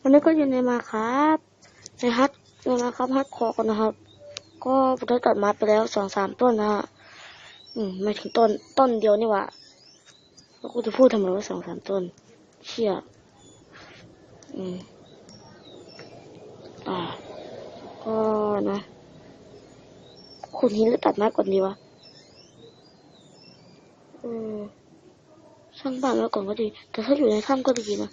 วันนี้ก็อยู่ในมาครับในฮัทในมาครับฮัทคอกันนะครับ ก็ผมได้ตัดม้ไปแล้วสองสามต้นนะฮะอืมไม่ถึงต้นต้นเดียวนี่หว่าแล้วกูจะพูดทำไมว่าสองสามต้น เชี่ยอืมอ่าก็นะขุดหินหรือตัดไม้ก่อนดีวะเออสร้างบ้านไว้ก่อนก็ดี แต่ถ้าอยู่ในถ้ำก็ดีนะ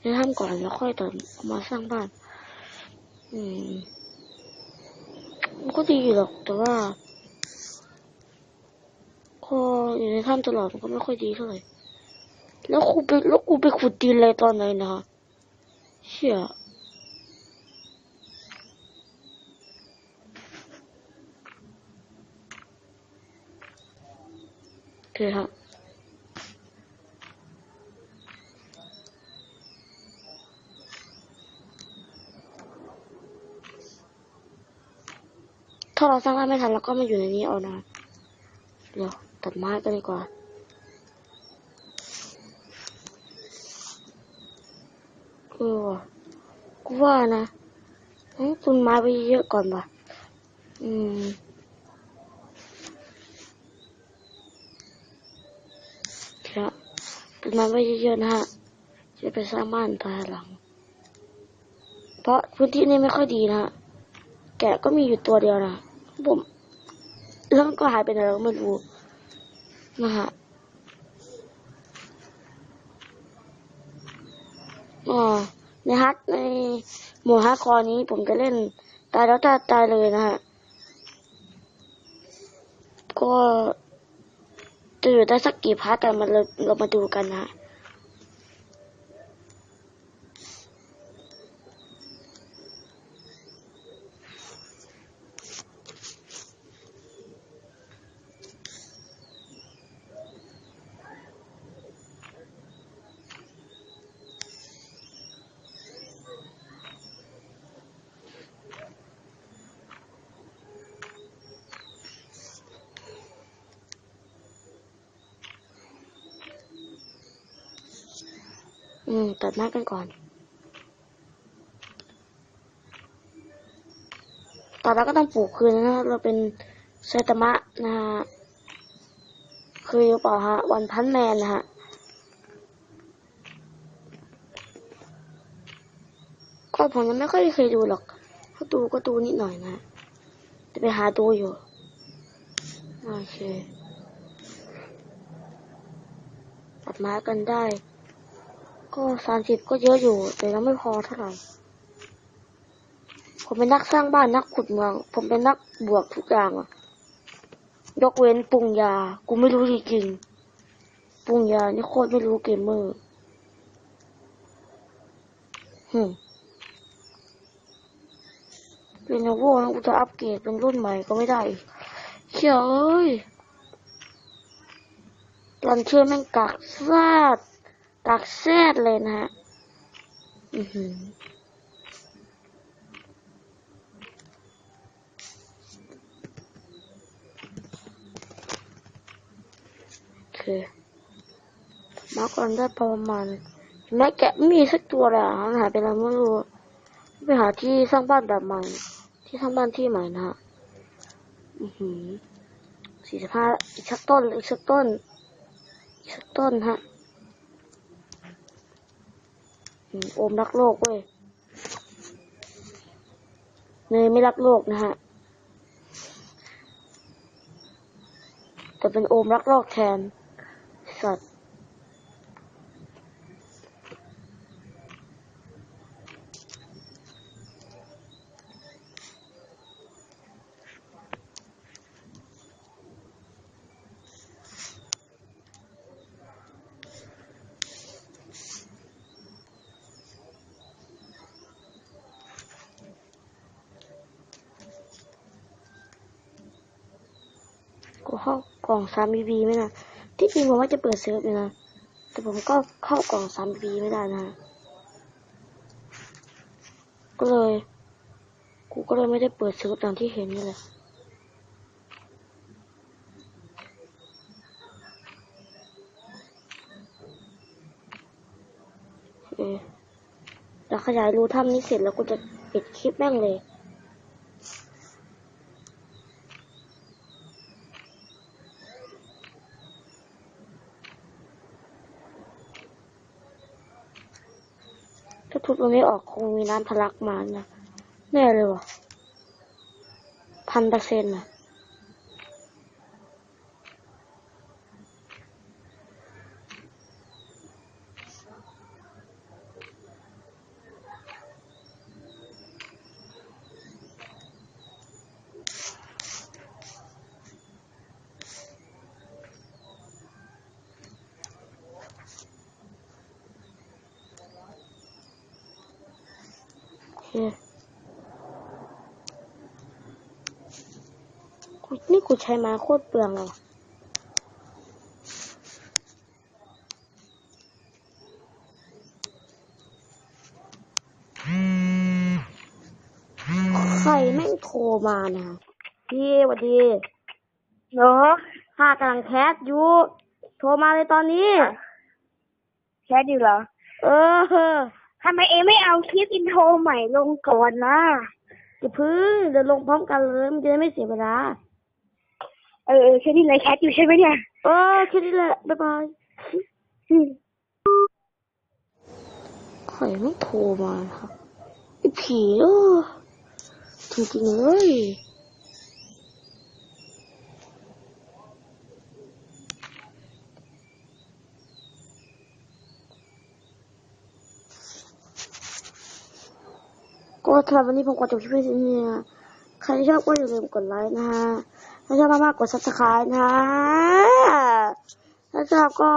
ในถ้ำก่อนแล้วค่อยตัดเอามาสร้างบ้าน อืม มันก็ดีอยู่หรอกแต่ว่าพออยู่ในถ้ำตลอดมันก็ไม่ค่อยดีเท่าไหร่แล้วกูไปแล้วกูไปขุดดินอะไรตอนไหนนะเชี่ยโอเคครับ ถ้าเราสร้างบ้านไม่ทันเราก็มาอยู่ในนี้เอานะเดี๋ยวตัดไม้กันดีกว่าเออว่ะกูว่านะให้ต้นไม้ไปเยอะก่อนป่ะ อืมครับต้นไม้ไปเยอะๆนะฮะ จะไปสร้างบ้านภายหลัง เพราะพื้นที่นี่ไม่ค่อยดีนะฮะแกะก็มีอยู่ตัวเดียวนะ ผมแล้วมันก็หายไปไหนเราไม่รู้นะฮะอ๋อในฮัทในหมู่ฮัทคอนี้ผมจะเล่น ตายแล้วตายตายเลยนะฮะ ก็จะอยู่ได้สักกี่พาร์ทแต่มันเราเรามาดูกันนะ อืมตัดไม้กันก่อน ต่อไปก็ต้องปลูกคืนนะเราเป็นไซตามะนะฮะเคยรู้เปล่าฮะ วันพันแมนนะฮะก็ผมยังไม่ค่อยเคยดูหรอก ถ้าดูก็ดูนิดหน่อยนะจะไปหาดูอยู่ โอเค ตัดไม้กันได้ ก็สามสิบก็เยอะอยู่ แต่ยังไม่พอเท่าไหร่ ผมเป็นนักสร้างบ้านนักขุดเมือง ผมเป็นนักบวกทุกอย่างอะยกเว้นปรุงยา กูไม่รู้จริงๆปรุงยานี่โคตรไม่รู้เกมเมอร์ฮึเป็นโนโวนะกูจะอัปเกรดเป็นรุ่นใหม่ก็ไม่ได้เชี่ยเอ้ยรันเชื่อแม่งกากซาด กากแซดเลยนะฮะอือหือโอเคมาก่อนได้ประมาณแม้แกะมีสักตัวเลยอะหายไปแล้วไม่รู้ไปหาที่สร้างบ้านแบบใหม่ ที่สร้างบ้านที่ใหม่นะฮะอือหือสี่สิบห้าอีกสักต้นอีกสักต้น อีกสักต้นฮะ อืม โอมรักโลกเว้ยเนยไม่รักโลกนะฮะ แต่เป็นโอมรักโลกแทนสัตว์ เข้ากล่องสามบีบีไม่นะที่จริงผมว่าจะเปิดเซิร์ฟเลยนะแต่ผมก็เข้ากล่องสามบีบีไม่ได้นะก็เลยกูก็เลยไม่ได้เปิดเซิร์ฟอย่างที่เห็นนี่แหละเออแล้วขยายรูถ้ำนี้เสร็จแล้วกูจะปิดคลิปแม่งเลย ถ้าทุบตรงนี้ออกคงมีน้ำทะลักมานะแน่เลยวะพันเปอร์เซ็นต์อะ เคกูนี่กูใช้ไม้โคตรเปลืองเลยว่ะใครแม่งโทรมานะพี่สวัสดีเนาะข้ากำลังแคสอยู่ โทรมาเลยตอนนี้แชทอยู่เหรอ เออ ทำไมเองไม่เอาคลิปอินโทรใหม่ลงก่อนนะอย่าพึ่งเดี๋ยวลงพร้อมกันเลยมันจะได้ไม่เสียเวลา เออเออแค่นี้เลยแชทอยู่ใช่ไหมเนี่ย เออแค่นี้แหละบ๊ายบายอืมใครไม่โทรมาครับไอ้ผีเออจริงๆเลย ก็สำหรับวันนี้ผมก็จบคลิปเพียงเนี้นะใครที่ชอบก็อย่าลืมกดไลค์นะฮะถ้าชอบมากๆกด subscribe นะถ้าชอบก็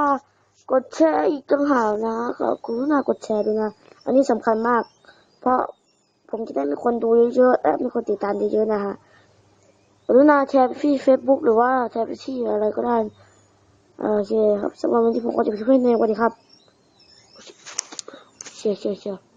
กดแชร์อีกต่างหากนะขอบคุณนะกดแชร์ด้วยนะ อันนี้สำคัญมาก เพราะผมจะได้มีคนดูเยอะๆและมีคนติดตามเยอะๆนะฮะกรุณาแชร์ไปที่เฟซบุ๊กหรือว่าแชร์ไปที่อะไรก็ได้โอเคครับสำหรับวันนี้ผมก็จะไปเพื่อนในวันนี้ครับเชียร์เชียร์เชียร์